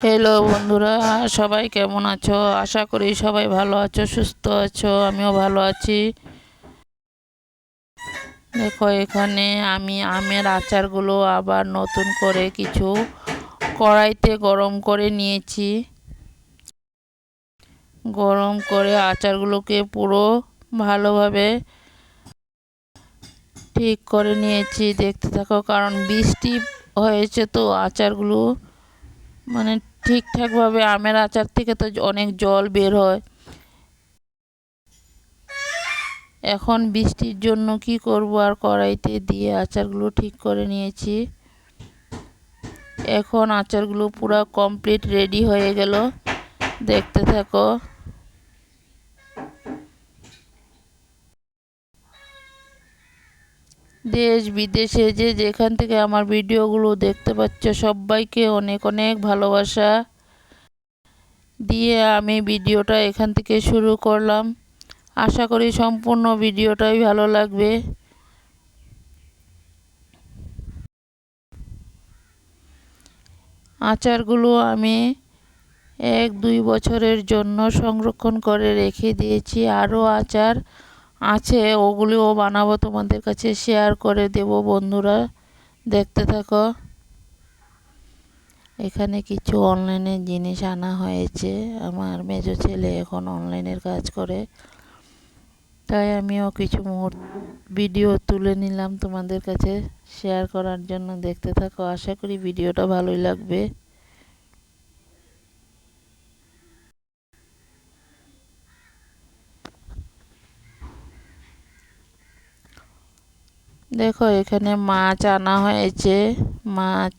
Hello বন্ধুরা। সবাই কেমন আছো? আশা করি সবাই ভালো আছো, সুস্থ আছো, আমিও ভালো আছি। দেখো, এখানে আমি আমের আচারগুলো আবার নতুন করে কিছু কড়াইতে গরম করে নিয়েছি। গরম করে আচারগুলোকে পুরো ভালোভাবে ঠিক করে নিয়েছি। দেখতে থাকো, কারণ বৃষ্টি হয়েছে তো আচারগুলো মানে ঠিকঠাকভাবে আমের আচার থেকে তো অনেক জল বের হয়। এখন বৃষ্টির জন্য কি করব আর কড়াইতে দিয়ে আচারগুলো ঠিক করে নিয়েছি। এখন আচারগুলো পুরো কমপ্লিট রেডি হয়ে গেল। দেখতে থাকো। দেশ বিদেশে যে যেখান থেকে আমার ভিডিওগুলো দেখতে পাচ্ছ, সবাইকে অনেক অনেক ভালোবাসা দিয়ে আমি ভিডিওটা এখান থেকে শুরু করলাম। আশা করি সম্পূর্ণ ভিডিওটাই ভালো লাগবে। আচারগুলো আমি এক দুই বছরের জন্য সংরক্ষণ করে রেখে দিয়েছি। আরও আচার আছে, ওগুলিও বানাবো তোমাদের কাছে শেয়ার করে দেব বন্ধুরা। দেখতে থাকো। এখানে কিছু অনলাইনের জিনিস আনা হয়েছে। আমার মেজো ছেলে এখন অনলাইনের কাজ করে। তাই আমিও কিছু মুহূর্ত ভিডিও তুলে নিলাম তোমাদের কাছে শেয়ার করার জন্য। দেখতে থাকো, আশা করি ভিডিওটা ভালোই লাগবে। দেখো, এখানে মাছ আনা হয়েছে। মাছ,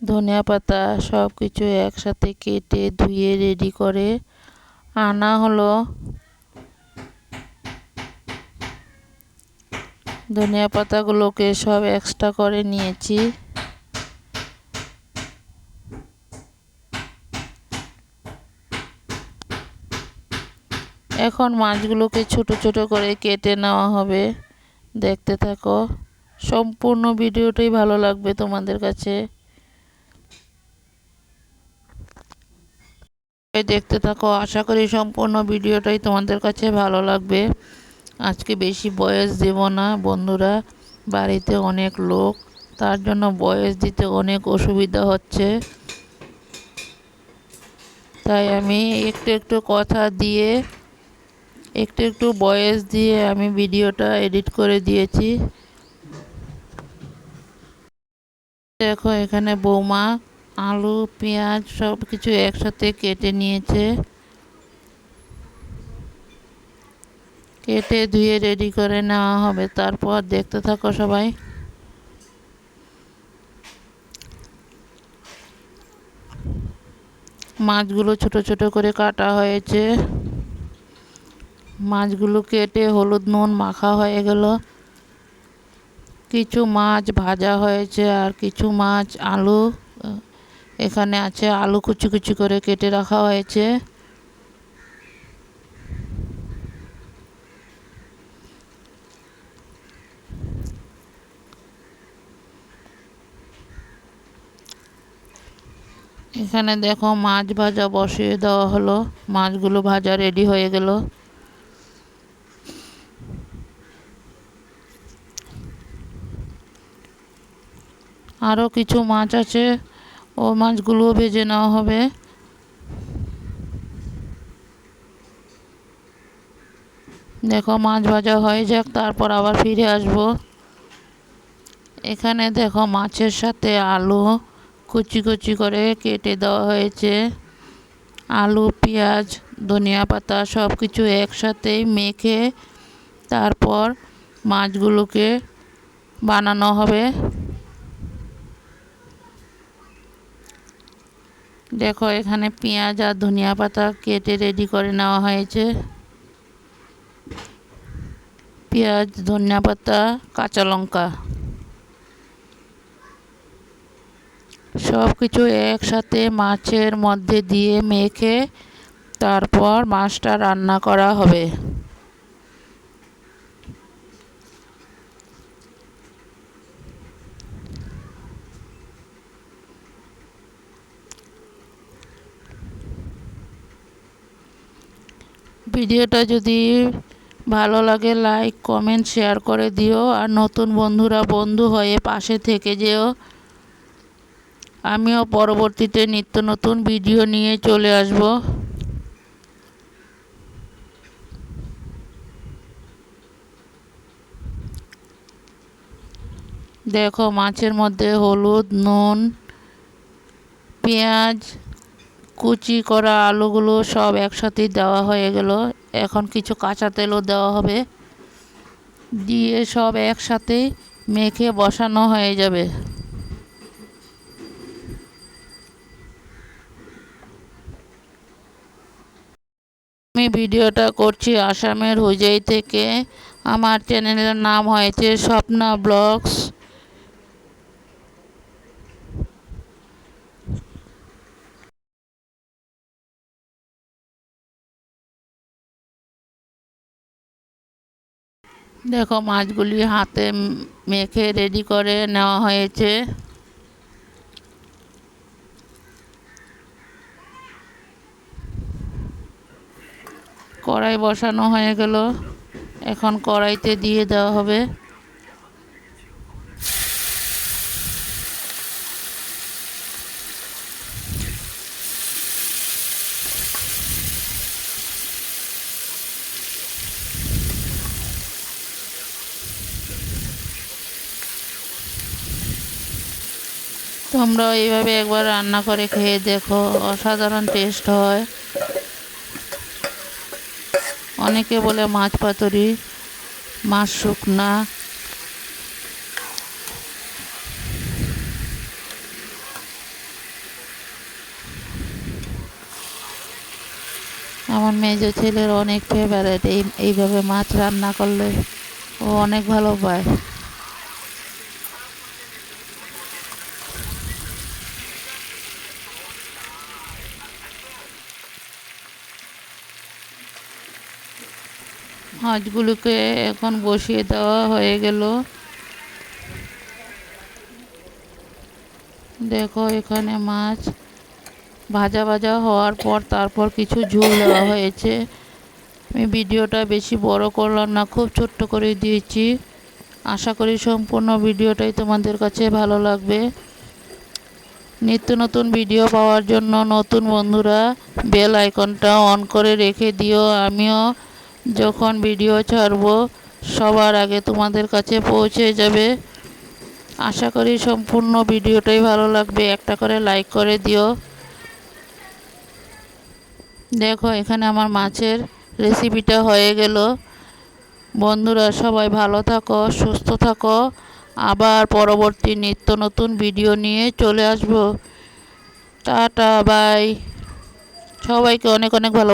ধনিয়া পাতা সব কিছু একসাথে কেটে ধুয়ে রেডি করে আনা হলো। ধনিয়া পাতাগুলোকে সব এক্সট্রা করে নিয়েছি। এখন মাছগুলোকে ছোট ছোট করে কেটে নেওয়া হবে। দেখতে থাকো। সম্পূর্ণ ভিডিওটাই ভালো লাগবে তোমাদের কাছে। দেখতে থাকো, আশা করি সম্পূর্ণ ভিডিওটাই তোমাদের কাছে ভালো লাগবে। আজকে বেশি বয়স দেব না বন্ধুরা, বাড়িতে অনেক লোক, তার জন্য বয়স দিতে অনেক অসুবিধা হচ্ছে। তাই আমি একটু একটু কথা দিয়ে একটু একটু বয়েস দিয়ে আমি ভিডিওটা এডিট করে দিয়েছি। দেখো এখানে বৌমা, আলু, পেঁয়াজ সব কিছু একসাথে কেটে নিয়েছে। কেটে ধুয়ে রেডি করে নেওয়া হবে। তারপর দেখতে থাকো সবাই। মাছগুলো ছোট ছোট করে কাটা হয়েছে। মাছগুলো কেটে হলুদ নুন মাখা হয়ে গেল। কিছু মাছ ভাজা হয়েছে আর কিছু মাছ আলু এখানে আছে আলু কুচি কুচি করে কেটে রাখা হয়েছে। এখানে দেখো মাছ ভাজা বসিয়ে দেওয়া হলো। মাছগুলো ভাজা রেডি হয়ে গেল। আরও কিছু মাছ আছে। ও মাছগুলোও ভেজে নেওয়া হবে। দেখো মাছ ভাজা হয়ে যাক, তারপর আবার ফিরে আসব। এখানে দেখো মাছের সাথে আলু কুচি কুচি করে কেটে দেওয়া হয়েছে। আলু, পেঁয়াজ, ধনিয়া পাতা সব কিছু একসাথেই মেখে তারপর মাছগুলোকে বানানো হবে। দেখো, এখানে পেঁয়াজ আর ধনিয়া পাতা কেটে রেডি করে নেওয়া হয়েছে। পেঁয়াজ, ধনিয়া পাতা, কাঁচা লঙ্কা। সব কিছু একসাথে মাছের মধ্যে দিয়ে মেখে তারপর মাছটা রান্না করা হবে। ভিডিওটা যদি ভালো লাগে লাইক কমেন্ট শেয়ার করে দিও। আর নতুন বন্ধুরা, বন্ধু হয়ে পাশে থেকে যেও। আমিও পরবর্তীতে নিত্য নতুন ভিডিও নিয়ে চলে আসব। দেখো, মাছের মধ্যে হলুদ, নুন, পেঁয়াজ কুচি করা আলুগুলো সব একসাথেই দেওয়া হয়ে গেল। এখন কিছু কাঁচা তেলও দেওয়া হবে। দিয়ে সব একসাথে মেখে বসানো হয়ে যাবে। আমি ভিডিওটা করছি আসামের হুজাই থেকে। আমার চ্যানেলের নাম হয়েছে স্বপ্না ব্লগস। দেখো মাছগুলি হাতে মেখে রেডি করে নেওয়া হয়েছে। কড়াই বসানো হয়ে গেল। এখন কড়াইতে দিয়ে দেওয়া হবে। তোমরাও এইভাবে একবার রান্না করে খেয়ে দেখো, অসাধারণ টেস্ট হয়। অনেকে বলে মাছ পাতুরি, মাছ শুকনা। আমার মেজ ছেলের অনেক ফেভারেট এই, এইভাবে মাছ রান্না করলে ও অনেক ভালো পায়। মাছগুলোকে এখন বসিয়ে দেওয়া হয়ে গেল। দেখো, এখানে মাছ ভাজা ভাজা হওয়ার পর তারপর কিছু ঝোল দেওয়া হয়েছে। আমি ভিডিওটা বেশি বড় করলাম না, খুব ছোট্ট করে দিয়েছি। আশা করি সম্পূর্ণ ভিডিওটাই তোমাদের কাছে ভালো লাগবে। নিত্য নতুন ভিডিও পাওয়ার জন্য নতুন বন্ধুরা বেল আইকনটা অন করে রেখে দিও। আমিও যখন ভিডিও ছাড়ব, সবার আগে তোমাদের কাছে পৌঁছে যাবে। আশা করি সম্পূর্ণ ভিডিওটাই ভালো লাগবে। একটা করে লাইক করে দিও। দেখো, এখানে আমার মাছের রেসিপিটা হয়ে গেল। বন্ধুরা, সবাই ভালো থাকো, সুস্থ থাকো। আবার পরবর্তী নিত্য নতুন ভিডিও নিয়ে চলে আসব। টাটা বাই সবাইকে অনেক অনেক ভালো